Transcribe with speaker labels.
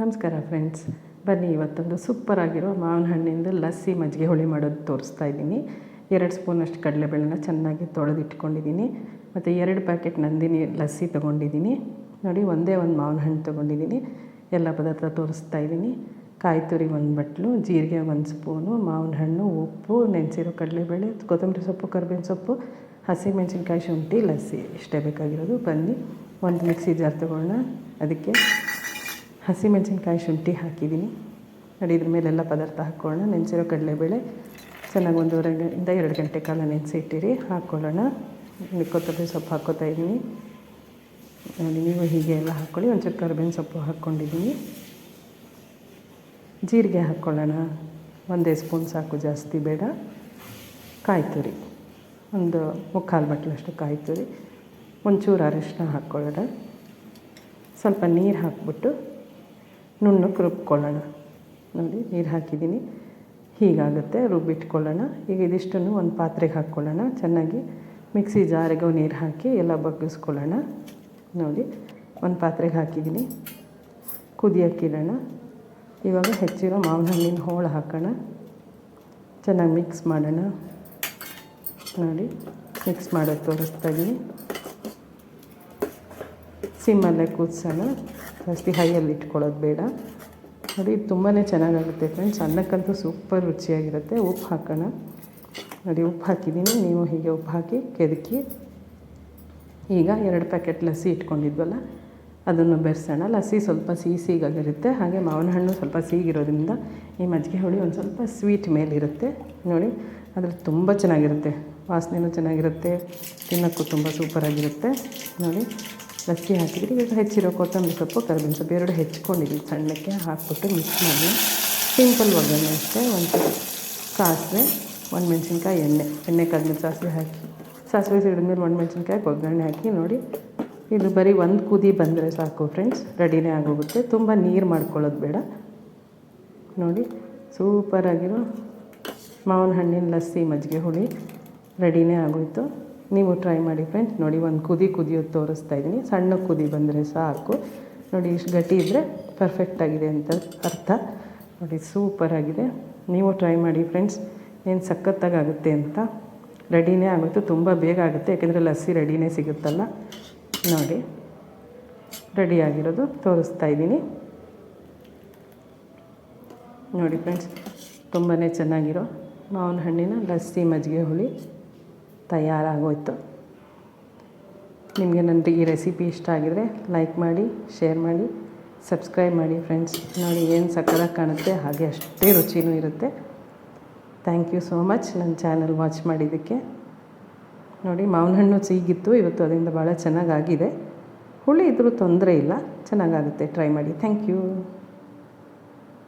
Speaker 1: ನಮಸ್ಕಾರ ಫ್ರೆಂಡ್ಸ್ ಬನ್ನಿ, ಇವತ್ತೊಂದು ಸೂಪ್ಪರಾಗಿರೋ ಮಾವಿನ ಹಣ್ಣಿಂದ ಲಸ್ಸಿ ಮಜ್ಜಿಗೆ ಹುಳಿ ಮಾಡೋದು ತೋರಿಸ್ತಾ ಇದ್ದೀನಿ. ಎರಡು ಸ್ಪೂನಷ್ಟು ಕಡಲೆಬೇಳೆನ ಚೆನ್ನಾಗಿ ತೊಳೆದಿಟ್ಕೊಂಡಿದ್ದೀನಿ. ಮತ್ತು ಎರಡು ಪ್ಯಾಕೆಟ್ ನಂದಿನಿ ಲಸ್ಸಿ ತೊಗೊಂಡಿದ್ದೀನಿ. ನೋಡಿ, ಒಂದೇ ಒಂದು ಮಾವಿನ ಹಣ್ಣು ತೊಗೊಂಡಿದ್ದೀನಿ. ಎಲ್ಲ ಪದಾರ್ಥ ತೋರಿಸ್ತಾ ಇದ್ದೀನಿ. ಕಾಯಿ ತುರಿ ಒಂದು ಬಟ್ಲು, ಜೀರಿಗೆ ಒಂದು ಸ್ಪೂನು ಮಾವಿನ ಹಣ್ಣು ಉಪ್ಪು, ನೆನೆಸಿರೋ ಕಡಲೆಬೇಳೆ, ಕೊತ್ತಂಬರಿ ಸೊಪ್ಪು, ಕರ್ಬೇವಿನ ಸೊಪ್ಪು, ಹಸಿಮೆಣಸಿನ್ಕಾಯಿ ಶುಂಠಿ, ಲಸ್ಸಿ. ಇಷ್ಟೇ ಬೇಕಾಗಿರೋದು. ಬನ್ನಿ, ಒಂದು ಮಿಕ್ಸಿ ಜಾರ್ ತೊಗೊಳ್ಳೋಣ. ಅದಕ್ಕೆ ಹಸಿಮೆಣಸಿನ್ಕಾಯಿ ಶುಂಠಿ ಹಾಕಿದ್ದೀನಿ. ನೋಡಿ, ಇದ್ರ ಮೇಲೆಲ್ಲ ಪದಾರ್ಥ ಹಾಕ್ಕೊಳ್ಳೋಣ ನೆನೆಸಿರೋ ಕಡಲೆಬೇಳೆ, ಚೆನ್ನಾಗಿ ಒಂದೂವರೆಯಿಂದ ಎರಡು ಗಂಟೆ ಕಾಲ ನೆನೆಸಿ ಇಟ್ಟಿರಿ ಹಾಕ್ಕೊಳ್ಳೋಣ ಕೊತ್ತಂಬರಿ ಸೊಪ್ಪು ಹಾಕ್ಕೋತಾ ಇದ್ದೀನಿ. ನೋಡಿ, ನೀವು ಹೀಗೆ ಎಲ್ಲ ಹಾಕ್ಕೊಳ್ಳಿ ಒಂಚೂರು ಕರಿಬೇವಿನ ಸೊಪ್ಪು ಹಾಕ್ಕೊಂಡಿದ್ದೀನಿ. ಜೀರಿಗೆ ಹಾಕ್ಕೊಳ್ಳೋಣ ಒಂದೇ ಸ್ಪೂನ್ ಸಾಕು ಜಾಸ್ತಿ ಬೇಡ. ಕಾಯಿ ತುರಿ ಒಂದು ಮುಕ್ಕಾಲು ಬಟ್ಲಷ್ಟು ಕಾಯಿ ತುರಿ ಒಂಚೂರು ಅರಿಶಿನ ಹಾಕ್ಕೊಳ್ಳೋಣ ಸ್ವಲ್ಪ ನೀರು ಹಾಕ್ಬಿಟ್ಟು ನುಣ್ಣಗೆ ರುಬ್ಕೊಳ್ಳೋಣ ನೋಡಿ, ನೀರು ಹಾಕಿದ್ದೀನಿ. ಹೀಗಾಗುತ್ತೆ, ರುಬ್ಬಿಟ್ಕೊಳ್ಳೋಣ. ಈಗ ಇದಿಷ್ಟನ್ನು ಒಂದು ಪಾತ್ರೆಗೆ ಹಾಕ್ಕೊಳ್ಳೋಣ. ಚೆನ್ನಾಗಿ ಮಿಕ್ಸಿ ಜಾರಿಗೆ ನೀರು ಹಾಕಿ ಎಲ್ಲ ಬಗ್ಗಿಸ್ಕೊಳ್ಳೋಣ. ನೋಡಿ, ಒಂದು ಪಾತ್ರೆಗೆ ಹಾಕಿದ್ದೀನಿ. ಕುದಿಯೋಕ್ಕಿಡೋಣ ಇವಾಗ ಹೆಚ್ಚಿರೋ ಮಾವಿನ ಹಣ್ಣಿನ ಹೋಳು ಹಾಕೋಣ. ಚೆನ್ನಾಗಿ ಮಿಕ್ಸ್ ಮಾಡೋಣ. ನೋಡಿ, ಮಿಕ್ಸ್ ಮಾಡೋದು ತೋರಿಸ್ತಾ ಇದ್ದೀನಿ. ಸಿಮ್ಮಲ್ಲೇ ಕೂದಿಸೋಣ ಜಾಸ್ತಿ ಹೈಯಲ್ಲಿ ಇಟ್ಕೊಳ್ಳೋದು ಬೇಡ. ನೋಡಿ ತುಂಬಾ ಚೆನ್ನಾಗಾಗುತ್ತೆ ಫ್ರೆಂಡ್ಸ್ ಅನ್ನಕ್ಕಂತೂ ಸೂಪರ್ ರುಚಿಯಾಗಿರುತ್ತೆ. ಉಪ್ಪು ಹಾಕೋಣ. ನೋಡಿ, ಉಪ್ಪು ಹಾಕಿದ್ದೀನಿ. ನೀವು ಹೀಗೆ ಉಪ್ಪು ಹಾಕಿ ಕೆದಕಿ, ಈಗ ಎರಡು ಪ್ಯಾಕೆಟ್ ಲಸ್ಸಿ ಇಟ್ಕೊಂಡಿದ್ವಲ್ಲ, ಅದನ್ನು ಬೆರೆಸೋಣ. ಲಸ್ಸಿ ಸ್ವಲ್ಪ ಸಿಹಿ ಸಿಹಿಗಾಗಿರುತ್ತೆ ಹಾಗೆ ಮಾವಿನ ಹಣ್ಣು ಸ್ವಲ್ಪ ಸಿಹಿಗಿರೋದ್ರಿಂದ ಈ ಮಜ್ಜಿಗೆ ಹುಳಿ ಒಂದು ಸ್ವಲ್ಪ ಸ್ವೀಟ್ ಮೇಲಿರುತ್ತೆ. ನೋಡಿ, ಅದ್ರಲ್ಲಿ ತುಂಬ ಚೆನ್ನಾಗಿರುತ್ತೆ. ವಾಸನೆಯೂ ಚೆನ್ನಾಗಿರುತ್ತೆ. ತಿನ್ನೋಕ್ಕೂ ತುಂಬ ಸೂಪರಾಗಿರುತ್ತೆ ನೋಡಿ ಲಸ್ಸಿ ಹಾಕಿದ್ರೆ ಇವಾಗ ಹೆಚ್ಚಿರೋ ಕೊತ್ತಂಬರಿ ಸೊಪ್ಪು, ಕರಿಬೇವಿನ ಸೊಪ್ಪು ಎರಡು ಹೆಚ್ಕೊಂಡಿದ್ದೀನಿ. ಸಣ್ಣಕ್ಕೆ ಹಾಕ್ಬಿಟ್ಟು ಮಿಕ್ಸ್ ಮಾಡಿ. ಸಿಂಪಲ್ ಒಗ್ಗರಣೆ ಅಷ್ಟೇ. ಒಂದು ಸಾಸಿವೆ, ಒಂದು ಮೆಣಸಿನ್ಕಾಯಿ ಎಣ್ಣೆ. ಎಣ್ಣೆ ಕಾದ್ಮೇಲೆ ಸಾಸಿವೆ ಹಾಕಿ. ಸಾಸಿವೆ ಸಿಡಿದ್ಮೇಲೆ ಒಂದು ಮೆಣಸಿನ್ಕಾಯಿ ಒಗ್ಗರಣೆ ಹಾಕಿ ನೋಡಿ. ಇದು ಬರೀ ಒಂದು ಕುದಿ ಬಂದರೆ ಸಾಕು ಫ್ರೆಂಡ್ಸ್ ರೆಡಿನೇ ಆಗೋಗುತ್ತೆ. ತುಂಬ ನೀರು ಮಾಡ್ಕೊಳ್ಳೋದು ಬೇಡ. ನೋಡಿ ಸೂಪರಾಗಿರೋ ಮಾವಿನ ಹಣ್ಣಿನ ಲಸ್ಸಿ ಮಜ್ಜಿಗೆ ಹುಳಿ ರೆಡಿನೇ ಆಗೋಯ್ತು. ನೀವು ಟ್ರೈ ಮಾಡಿ ಫ್ರೆಂಡ್ಸ್ ನೋಡಿ, ಒಂದು ಕುದಿ ಕುದಿಯೋದು ತೋರಿಸ್ತಾ ಇದ್ದೀನಿ. ಸಣ್ಣ ಕುದಿ ಬಂದರೆ ಸಾಕು. ನೋಡಿ, ಇಷ್ಟು ಗಟ್ಟಿ ಇದ್ದರೆ ಪರ್ಫೆಕ್ಟಾಗಿದೆ ಅಂತ ಅರ್ಥ. ನೋಡಿ ಸೂಪರಾಗಿದೆ ನೀವು ಟ್ರೈ ಮಾಡಿ ಫ್ರೆಂಡ್ಸ್ ಏನು ಸಖತ್ತಾಗುತ್ತೆ ಅಂತ ರೆಡಿನೇ ಆಗುತ್ತೆ. ತುಂಬ ಬೇಗ ಆಗುತ್ತೆ. ಯಾಕೆಂದರೆ ಲಸ್ಸಿ ರೆಡಿನೇ ಸಿಗುತ್ತಲ್ಲ. ನೋಡಿ ರೆಡಿಯಾಗಿರೋದು ತೋರಿಸ್ತಾ ಇದ್ದೀನಿ. ನೋಡಿ ಫ್ರೆಂಡ್ಸ್ ತುಂಬಾ ಚೆನ್ನಾಗಿರೋ ಮಾವಿನ ಹಣ್ಣಿನ ಲಸ್ಸಿ ಮಜ್ಜಿಗೆ ಹುಳಿ. ತಯಾರಾಗೋಯ್ತು. ನಿಮಗೆ ನನ್ನ ಈ ರೆಸಿಪಿ ಇಷ್ಟ ಆಗಿದ್ರೆ ಲೈಕ್ ಮಾಡಿ, ಶೇರ್ ಮಾಡಿ, ಸಬ್ಸ್ಕ್ರೈಬ್ ಮಾಡಿ ಫ್ರೆಂಡ್ಸ್. ನೋಡಿ ಏನು ಸಕ್ಕತ್ತಾಗಿ ಕಾಣುತ್ತೆ, ಹಾಗೆ ಅಷ್ಟೇ ರುಚಿನೂ ಇರುತ್ತೆ. ಥ್ಯಾಂಕ್ ಯು ಸೋ ಮಚ್ ನನ್ನ ಚಾನಲ್ ವಾಚ್ ಮಾಡಿದ್ದಕ್ಕೆ. ನೋಡಿ ಮಾವಿನ ಹಣ್ಣು ಸಿಗಿತ್ತು ಇವತ್ತು ಅದರಿಂದ ಭಾಳ ಚೆನ್ನಾಗಾಗಿದೆ. ಹುಳಿ ಇದ್ರೂ ತೊಂದರೆ ಇಲ್ಲ, ಚೆನ್ನಾಗಾಗುತ್ತೆ, ಟ್ರೈ ಮಾಡಿ. Thank you.